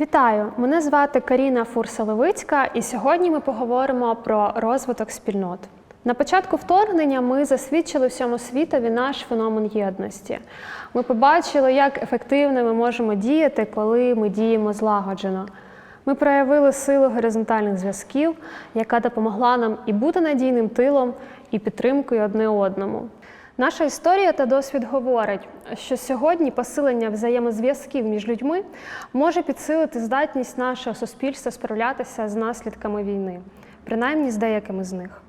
Вітаю! Мене звати Каріна Фурса-Левицька, і сьогодні ми поговоримо про розвиток спільнот. На початку вторгнення ми засвідчили всьому світові наш феномен єдності. Ми побачили, як ефективно ми можемо діяти, коли ми діємо злагоджено. Ми проявили силу горизонтальних зв'язків, яка допомогла нам і бути надійним тилом, і підтримкою одне одному. Наша історія та досвід говорить, що сьогодні посилення взаємозв'язків між людьми може підсилити здатність нашого суспільства справлятися з наслідками війни, принаймні з деякими з них.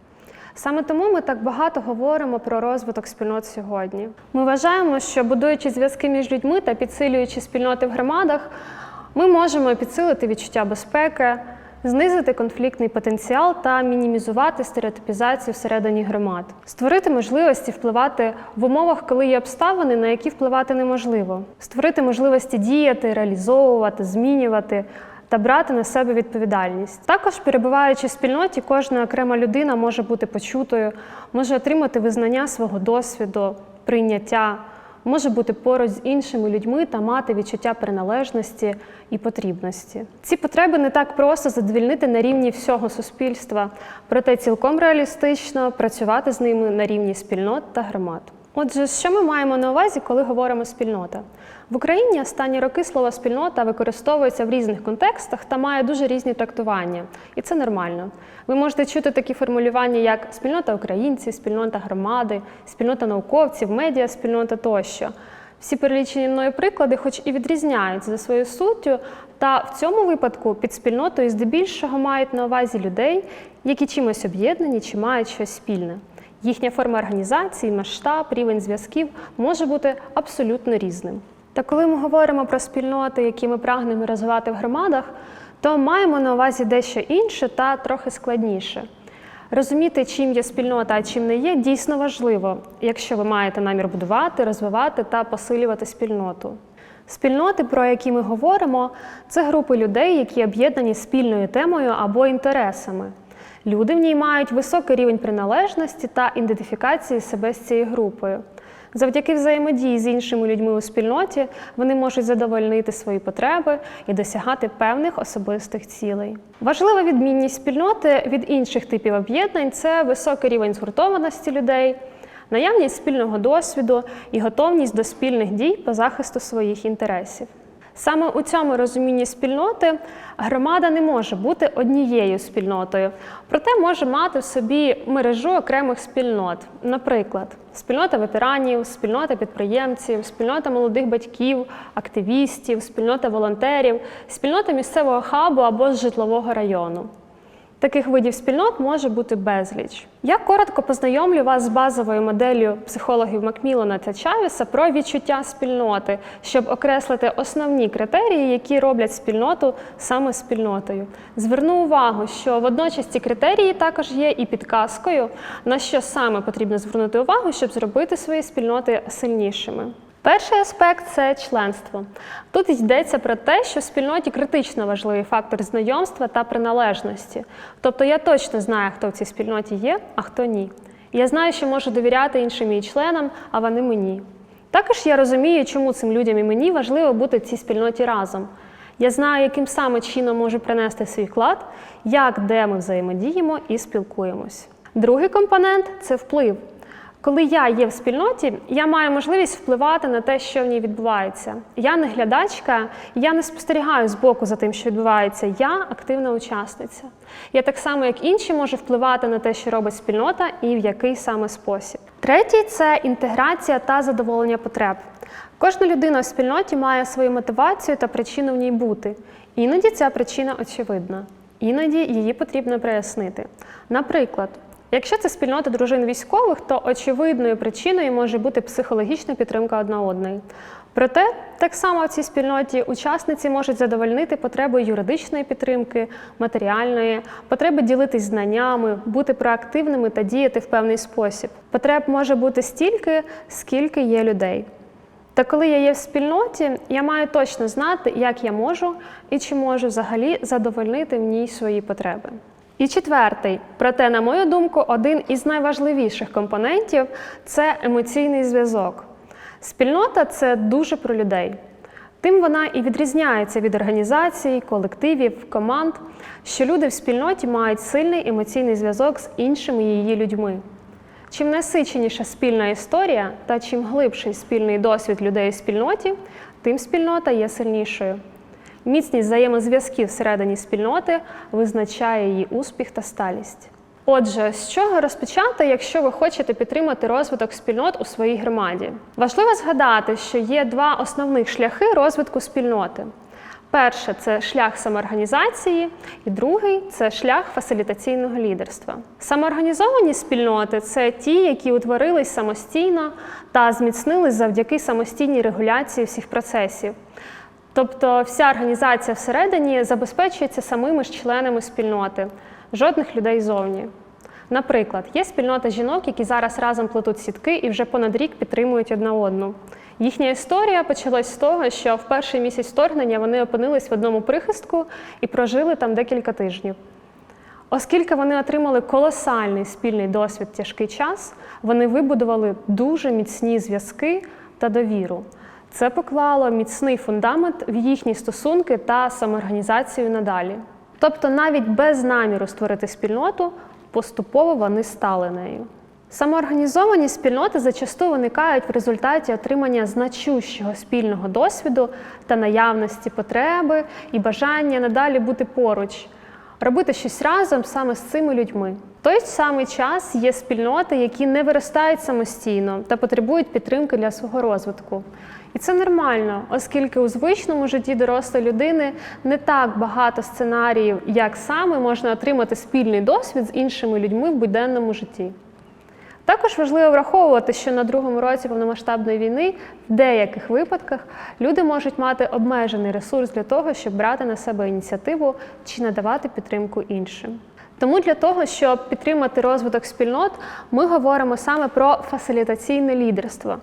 Саме тому ми так багато говоримо про розвиток спільнот сьогодні. Ми вважаємо, що будуючи зв'язки між людьми та підсилюючи спільноти в громадах, ми можемо підсилити відчуття безпеки, знизити конфліктний потенціал та мінімізувати стереотипізацію всередині громад, створити можливості впливати в умовах, коли є обставини, на які впливати неможливо, створити можливості діяти, реалізовувати, змінювати. Та брати на себе відповідальність. Також, перебуваючи в спільноті, кожна окрема людина може бути почутою, може отримати визнання свого досвіду, прийняття, може бути поруч з іншими людьми та мати відчуття приналежності і потрібності. Ці потреби не так просто задовільнити на рівні всього суспільства, проте цілком реалістично працювати з ними на рівні спільнот та громад. Отже, що ми маємо на увазі, коли говоримо спільнота? В Україні останні роки слово спільнота використовується в різних контекстах та має дуже різні трактування, і це нормально. Ви можете чути такі формулювання, як спільнота українців, спільнота громади, спільнота науковців, медіа, спільнота тощо. Всі перелічені мною приклади, хоч і відрізняються за своєю суттю, та в цьому випадку під спільнотою здебільшого мають на увазі людей, які чимось об'єднані чи мають щось спільне. Їхня форма організації, масштаб, рівень зв'язків може бути абсолютно різним. Та коли ми говоримо про спільноти, які ми прагнемо розвивати в громадах, то маємо на увазі дещо інше та трохи складніше. Розуміти, чим є спільнота, а чим не є, дійсно важливо, якщо ви маєте намір будувати, розвивати та посилювати спільноту. Спільноти, про які ми говоримо, це групи людей, які об'єднані спільною темою або інтересами. Люди в ній мають високий рівень приналежності та ідентифікації себе з цією групою. Завдяки взаємодії з іншими людьми у спільноті вони можуть задовольнити свої потреби і досягати певних особистих цілей. Важлива відмінність спільноти від інших типів об'єднань це високий рівень згуртованості людей, наявність спільного досвіду і готовність до спільних дій по захисту своїх інтересів. Саме у цьому розумінні спільноти громада не може бути однією спільнотою, проте може мати в собі мережу окремих спільнот. Наприклад, спільнота ветеранів, спільнота підприємців, спільнота молодих батьків, активістів, спільнота волонтерів, спільнота місцевого хабу або з житлового району. Таких видів спільнот може бути безліч. Я коротко познайомлю вас з базовою моделлю психологів Макмілана та Чавіса про відчуття спільноти, щоб окреслити основні критерії, які роблять спільноту саме спільнотою. Зверну увагу, що водночас ці критерії також є і підказкою, на що саме потрібно звернути увагу, щоб зробити свої спільноти сильнішими. Перший аспект це членство. Тут йдеться про те, що в спільноті критично важливий фактор знайомства та приналежності. Тобто я точно знаю, хто в цій спільноті є, а хто ні. Я знаю, що можу довіряти іншим її членам, а вони мені. Також я розумію, чому цим людям і мені важливо бути в цій спільноті разом. Я знаю, яким саме чином можу принести свій вклад, як де ми взаємодіємо і спілкуємось. Другий компонент це вплив. Коли я є в спільноті, я маю можливість впливати на те, що в ній відбувається. Я не глядачка, я не спостерігаю збоку за тим, що відбувається. Я активна учасниця. Я так само, як інші, можу впливати на те, що робить спільнота, і в який саме спосіб. Третій це інтеграція та задоволення потреб. Кожна людина в спільноті має свою мотивацію та причину в ній бути. Іноді ця причина очевидна, іноді її потрібно прояснити. Наприклад. Якщо це спільнота дружин військових, то очевидною причиною може бути психологічна підтримка одна одної. Проте, так само в цій спільноті учасниці можуть задовольнити потреби юридичної підтримки, матеріальної, потреби ділитись знаннями, бути проактивними та діяти в певний спосіб. Потреб може бути стільки, скільки є людей. Та коли я є в спільноті, я маю точно знати, як я можу і чи можу взагалі задовольнити в ній свої потреби. І четвертий, проте, на мою думку, один із найважливіших компонентів це емоційний зв'язок. Спільнота це дуже про людей. Тим вона і відрізняється від організацій, колективів, команд, що люди в спільноті мають сильний емоційний зв'язок з іншими її людьми. Чим насиченіша спільна історія та чим глибший спільний досвід людей у спільноті, тим спільнота є сильнішою. Міцність взаємозв'язків всередині спільноти визначає її успіх та сталість. Отже, з чого розпочати, якщо ви хочете підтримати розвиток спільнот у своїй громаді? Важливо згадати, що є два основних шляхи розвитку спільноти. Перше це шлях самоорганізації, і другий це шлях фасилітаційного лідерства. Самоорганізовані спільноти це ті, які утворились самостійно та зміцнились завдяки самостійній регуляції всіх процесів. Тобто вся організація всередині забезпечується самими ж членами спільноти, жодних людей зовні. Наприклад, є спільнота жінок, які зараз разом плетуть сітки і вже понад рік підтримують одна одну. Їхня історія почалась з того, що в перший місяць вторгнення вони опинились в одному прихистку і прожили там декілька тижнів. Оскільки вони отримали колосальний спільний досвід тяжкий час, вони вибудували дуже міцні зв'язки та довіру. Це поклало міцний фундамент в їхні стосунки та самоорганізацію надалі. Тобто, навіть без наміру створити спільноту, поступово вони стали нею. Самоорганізовані спільноти зачасту виникають в результаті отримання значущого спільного досвіду та наявності потреби і бажання надалі бути поруч, робити щось разом саме з цими людьми. В той самий час є спільноти, які не виростають самостійно та потребують підтримки для свого розвитку. І це нормально, оскільки у звичному житті дорослої людини не так багато сценаріїв, як саме можна отримати спільний досвід з іншими людьми в буденному житті. Також важливо враховувати, що на другому році повномасштабної війни в деяких випадках люди можуть мати обмежений ресурс для того, щоб брати на себе ініціативу чи надавати підтримку іншим. Тому для того, щоб підтримати розвиток спільнот, ми говоримо саме про фасилітаційне лідерство.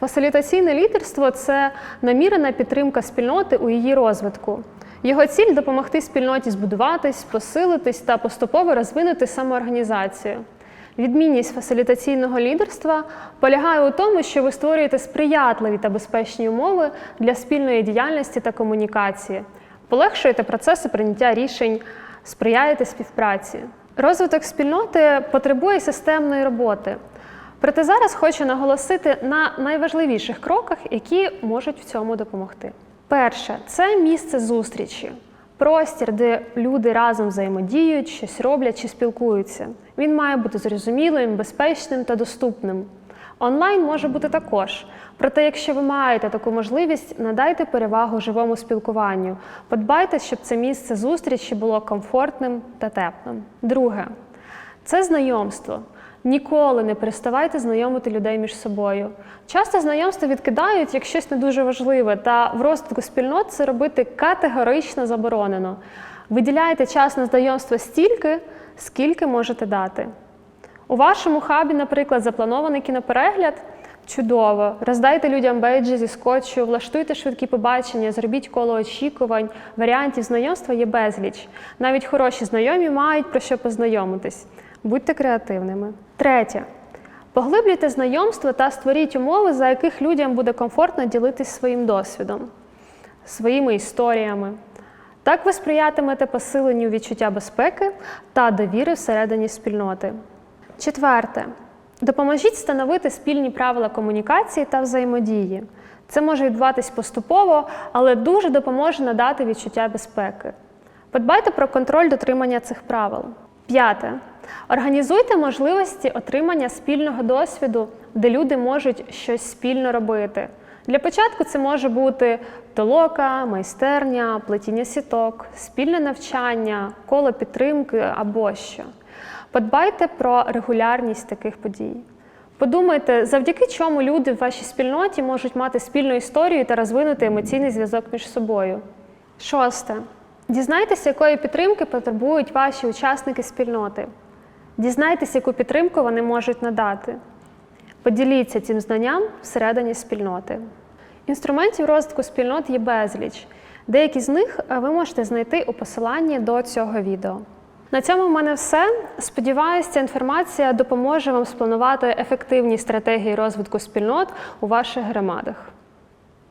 Фасилітаційне лідерство це намірена підтримка спільноти у її розвитку. Його ціль допомогти спільноті збудуватись, посилитись та поступово розвинути самоорганізацію. Відмінність фасилітаційного лідерства полягає у тому, що ви створюєте сприятливі та безпечні умови для спільної діяльності та комунікації, полегшуєте процеси прийняття рішень, сприяєте співпраці. Розвиток спільноти потребує системної роботи. Проте зараз хочу наголосити на найважливіших кроках, які можуть в цьому допомогти. Перше це місце зустрічі, простір, де люди разом взаємодіють, щось роблять чи спілкуються. Він має бути зрозумілим, безпечним та доступним. Онлайн може бути також. Проте, якщо ви маєте таку можливість, надайте перевагу живому спілкуванню. Подбайте, щоб це місце зустрічі було комфортним та теплим. Друге це знайомство. Ніколи не переставайте знайомити людей між собою. Часто знайомства відкидають як щось не дуже важливе, та в розвитку спільнот це робити категорично заборонено. Виділяйте час на знайомство стільки, скільки можете дати. У вашому хабі, наприклад, запланований кіноперегляд. Чудово! Роздайте людям бейджі зі скотчу, влаштуйте швидкі побачення, зробіть коло очікувань, варіантів знайомства є безліч. Навіть хороші знайомі мають про що познайомитись. Будьте креативними. Третє. Поглиблюйте знайомство та створіть умови, за яких людям буде комфортно ділитись своїм досвідом, своїми історіями. Так ви сприятимете посиленню відчуття безпеки та довіри всередині спільноти. Четверте. Допоможіть встановити спільні правила комунікації та взаємодії. Це може відбуватись поступово, але дуже допоможе надати відчуття безпеки. Подбайте про контроль дотримання цих правил. П'яте. Організуйте можливості отримання спільного досвіду, де люди можуть щось спільно робити. Для початку це може бути толока, майстерня, плетіння сіток, спільне навчання, коло підтримки або що. Подбайте про регулярність таких подій. Подумайте, завдяки чому люди в вашій спільноті можуть мати спільну історію та розвинути емоційний зв'язок між собою. Шосте. Дізнайтеся, якої підтримки потребують ваші учасники спільноти. Дізнайтеся, яку підтримку вони можуть надати. Поділіться цим знанням всередині спільноти. Інструментів розвитку спільнот є безліч. Деякі з них ви можете знайти у посиланні до цього відео. На цьому в мене все. Сподіваюся, ця інформація допоможе вам спланувати ефективні стратегії розвитку спільнот у ваших громадах.